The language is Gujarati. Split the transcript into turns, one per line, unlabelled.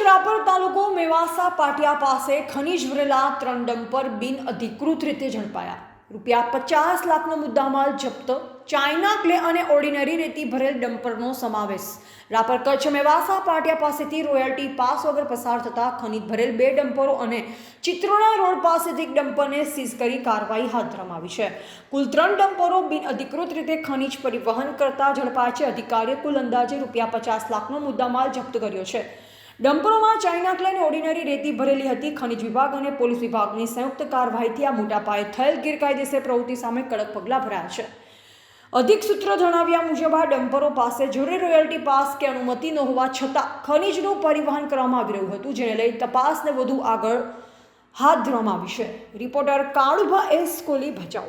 રાપર તાલુકો મેવાસા પાટિયા પાસે ખનીજ ભરેલા ત્રણ ડમ્પર બિન અધિકૃત રીતે ઝડપાયા. રૂપિયા પચાસ લાખનો મુદ્દામાલ જપ્ત, ચાઇના ક્લે અને ઓર્ડિનરી રેતી ભરેલ ડમ્પરનો સમાવેશ. રાપર કચ્છ મેવાસા પાટિયા પાસેથી રોયલ્ટી પાસ વગર પસાર થતા ખનીજ ભરેલ બે ડમ્પરો અને ચિત્રોના રોડ પાસેથી ડમ્પરને સીઝ કરી કાર્યવાહી હાથ ધરવામાં છે. કુલ ત્રણ ડમ્પરો બિન અધિકૃત રીતે ખનીજ પરિવહન કરતા ઝડપાય છે. અધિકારીએ કુલ અંદાજે રૂપિયા પચાસ લાખનો મુદ્દામાલ જપ્ત કર્યો છે. ડમ્પરોમાં ચાઇના ક્લેન ઓર્ડિનરી રેતી ભરેલી હતી. ખનિજ વિભાગ અને પોલીસ વિભાગની સંયુક્ત કાર્યવાહીથી આ મોટા પાયે થયેલ ગેરકાયદેસર પ્રવૃત્તિ સામે કડક પગલાં ભરાયા છે. અધિક સૂત્રો જણાવ્યા મુજબ આ ડમ્પરો પાસે જરૂરી રોયલ્ટી પાસ કે અનુમતિ ન હોવા છતાં ખનિજનું પરિવહન કરવામાં આવી રહ્યું હતું, જેને લઈ તપાસને વધુ આગળ હાથ ધરવામાં આવી છે. Reporter Kalubha S Koli Bhachau.